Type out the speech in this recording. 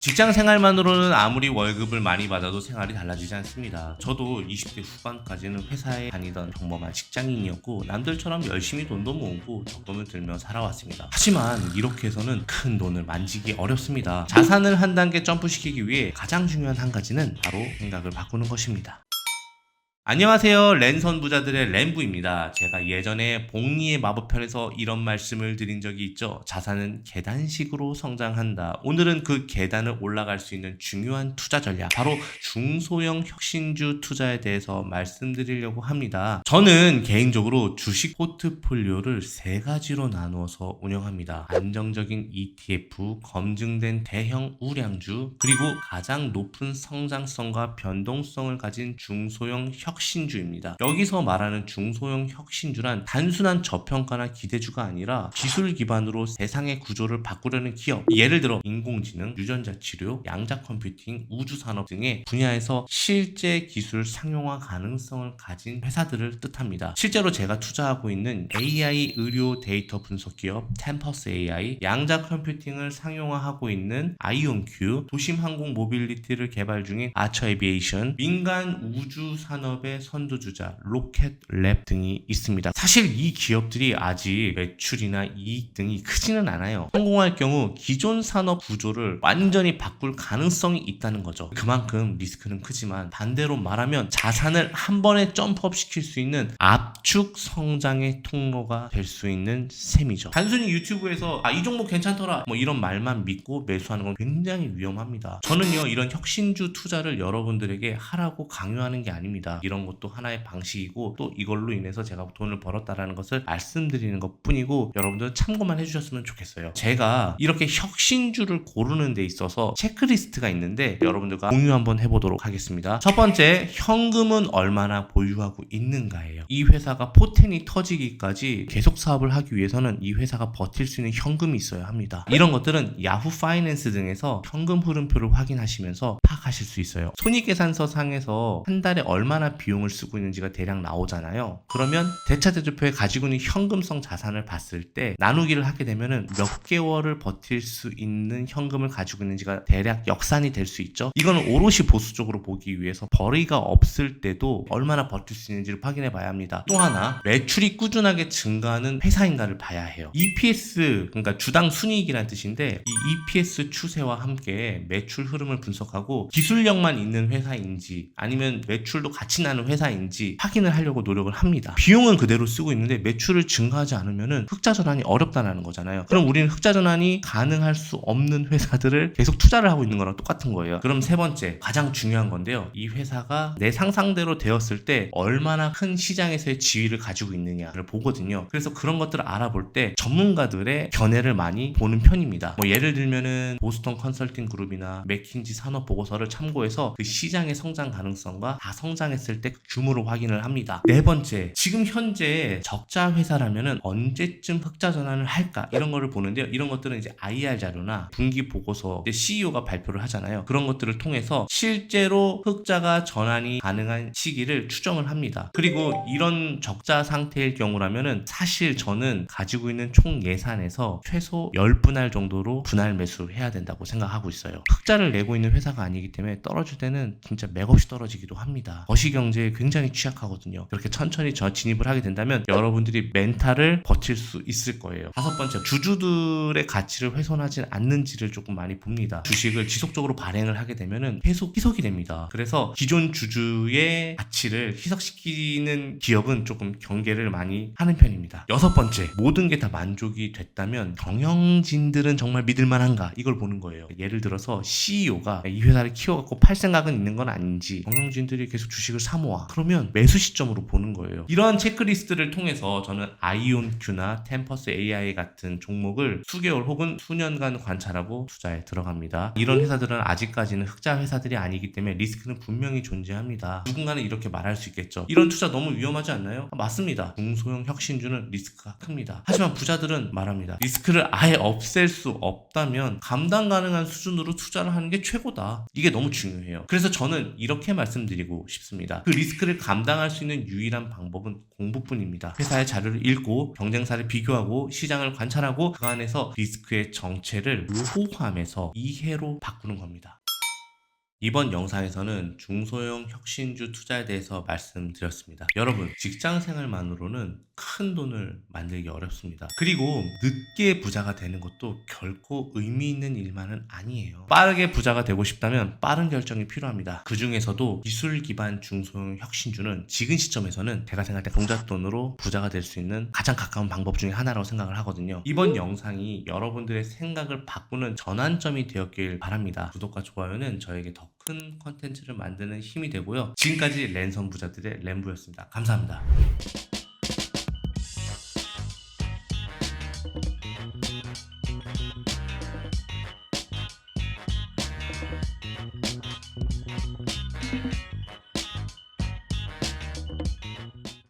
직장 생활만으로는 아무리 월급을 많이 받아도 생활이 달라지지 않습니다. 저도 20대 후반까지는 회사에 다니던 평범한 직장인이었고 남들처럼 열심히 돈도 모으고 적금을 들며 살아왔습니다. 하지만 이렇게 해서는 큰 돈을 만지기 어렵습니다. 자산을 한 단계 점프시키기 위해 가장 중요한 한 가지는 바로 생각을 바꾸는 것입니다. 안녕하세요. 랜선 부자들의 랜부입니다. 제가 예전에 복리의 마법편에서 이런 말씀을 드린 적이 있죠. 자산은 계단식으로 성장한다. 오늘은 그 계단을 올라갈 수 있는 중요한 투자 전략, 바로 중소형 혁신주 투자에 대해서 말씀드리려고 합니다. 저는 개인적으로 주식 포트폴리오를 세 가지로 나누어서 운영합니다. 안정적인 ETF, 검증된 대형 우량주, 그리고 가장 높은 성장성과 변동성을 가진 중소형 혁신주 입니다. 여기서 말하는 중소형 혁신주란 단순한 저평가나 기대주가 아니라 기술 기반으로 세상의 구조를 바꾸려는 기업, 예를 들어 인공지능, 유전자 치료, 양자 컴퓨팅, 우주 산업 등의 분야에서 실제 기술 상용화 가능성을 가진 회사들을 뜻합니다. 실제로 제가 투자하고 있는 AI 의료 데이터 분석 기업 템퍼스 AI, 양자 컴퓨팅을 상용화하고 있는 아이온큐, 도심 항공 모빌리티를 개발 중인 아처 에비에이션, 민간 우주 산업의 선두주자 로켓랩 등이 있습니다. 사실 이 기업들이 아직 매출이나 이익 등이 크지는 않아요. 성공할 경우 기존 산업 구조를 완전히 바꿀 가능성이 있다는 거죠. 그만큼 리스크는 크지만 반대로 말하면 자산을 한 번에 점프업 시킬 수 있는 압축 성장의 통로가 될 수 있는 셈이죠. 단순히 유튜브에서 아 이 종목 괜찮더라 뭐 이런 말만 믿고 매수하는 건 굉장히 위험합니다. 저는요 이런 혁신주 투자를 여러분들에게 하라고 강요하는 게 아닙니다. 이런 것도 하나의 방식이고 또 이걸로 인해서 제가 돈을 벌었다라는 것을 말씀드리는 것 뿐이고 여러분들 참고만 해주셨으면 좋겠어요. 제가 이렇게 혁신주를 고르는 데 있어서 체크리스트가 있는데 여러분들과 공유 한번 해보도록 하겠습니다. 첫 번째 현금은 얼마나 보유하고 있는가예요. 이 회사가 포텐이 터지기까지 계속 사업을 하기 위해서는 이 회사가 버틸 수 있는 현금이 있어야 합니다. 이런 것들은 야후 파이낸스 등에서 현금 흐름표를 확인하시면서 파악하실 수 있어요. 손익계산서 상에서 한 달에 얼마나 비용을 쓰고 있는지가 대략 나오잖아요. 그러면 대차 대조표에 가지고 있는 현금성 자산을 봤을 때 나누기를 하게 되면은 몇 개월을 버틸 수 있는 현금을 가지고 있는지가 대략 역산이 될 수 있죠. 이거는 오롯이 보수적으로 보기 위해서 벌이가 없을 때도 얼마나 버틸 수 있는지를 확인해 봐야 합니다. 또 하나 매출이 꾸준하게 증가하는 회사인가를 봐야 해요. EPS 그러니까 주당 순이익이란 뜻인데 이 EPS 추세와 함께 매출 흐름을 분석하고 기술력만 있는 회사인지 아니면 매출도 같이 나는 회사인지 확인을 하려고 노력을 합니다. 비용은 그대로 쓰고 있는데 매출을 증가하지 않으면은 흑자 전환이 어렵다는 거잖아요. 그럼 우리는 흑자 전환이 가능할 수 없는 회사들을 계속 투자를 하고 있는 거랑 똑같은 거예요. 그럼 세 번째 가장 중요한 건데요. 이 회사가 내 상상대로 되었을 때 얼마나 큰 시장에서의 지위를 가지고 있느냐를 보거든요. 그래서 그런 것들을 알아볼 때 전문가들의 견해를 많이 보는 편입니다. 뭐 예를 들면은 보스턴 컨설팅 그룹이나 맥킨지 산업 보고서를 참고해서 그 시장의 성장 가능성과 다 성장했을 때그 규모를 확인을 합니다. 네 번째, 지금 현재 적자 회사라면은 언제쯤 흑자 전환을 할까 이런 거를 보는데요. 이런 것들은 이제 IR 자료나 분기 보고서 CEO가 발표를 하잖아요. 그런 것들을 통해서 실제로 흑자가 전환이 가능한 시기를 추정을 합니다. 그리고 이런 적자 상태일 경우라면은 사실 저는 가지고 있는 총 예산에서 최소 10분할 정도로 분할 매수를 해야 된다고 생각하고 있어요. 흑자를 내고 있는 회사가 아니기 때문에 떨어질 때는 진짜 맥없이 떨어지기도 합니다. 거시경 제에 굉장히 취약하거든요. 그렇게 천천히 저 진입을 하게 된다면 여러분들이 멘탈을 버틸 수 있을 거예요. 다섯 번째, 주주들의 가치를 훼손하지 않는지를 조금 많이 봅니다. 주식을 지속적으로 발행을 하게 되면은 계속 희석이 됩니다. 그래서 기존 주주의 가치를 희석시키는 기업은 조금 경계를 많이 하는 편입니다. 여섯 번째, 모든 게 다 만족이 됐다면 경영진들은 정말 믿을만한가 이걸 보는 거예요. 예를 들어서 CEO가 이 회사를 키워갖고 팔 생각은 있는 건 아닌지 경영진들이 계속 주식을 사 모아 그러면 매수 시점으로 보는 거예요. 이러한 체크리스트를 통해서 저는 아이온큐나 템퍼스 AI 같은 종목을 수개월 혹은 수년간 관찰하고 투자에 들어갑니다. 이런 회사들은 아직까지는 흑자 회사들이 아니기 때문에 리스크는 분명히 존재합니다. 누군가는 이렇게 말할 수 있겠죠. 이런 투자 너무 위험하지 않나요? 아, 맞습니다. 중소형 혁신주는 리스크가 큽니다. 하지만 부자들은 말합니다. 리스크를 아예 없앨 수 없다면 감당 가능한 수준으로 투자를 하는 게 최고다. 이게 너무 중요해요. 그래서 저는 이렇게 말씀드리고 싶습니다. 그 리스크를 감당할 수 있는 유일한 방법은 공부뿐입니다. 회사의 자료를 읽고 경쟁사를 비교하고 시장을 관찰하고 그 안에서 리스크의 정체를 모호함에서 이해로 바꾸는 겁니다. 이번 영상에서는 중소형 혁신주 투자에 대해서 말씀드렸습니다. 여러분, 직장 생활만으로는 큰 돈을 만들기 어렵습니다. 그리고 늦게 부자가 되는 것도 결코 의미 있는 일만은 아니에요. 빠르게 부자가 되고 싶다면 빠른 결정이 필요합니다. 그 중에서도 기술 기반 중소형 혁신주는 지금 시점에서는 제가 생각할 때 동작돈으로 부자가 될 수 있는 가장 가까운 방법 중에 하나라고 생각을 하거든요. 이번 영상이 여러분들의 생각을 바꾸는 전환점이 되었길 바랍니다. 구독과 좋아요는 저에게 더큰 컨텐츠를 만드는 힘이 되고요. 지금까지 랜선 부자들의 램부였습니다. 감사합니다.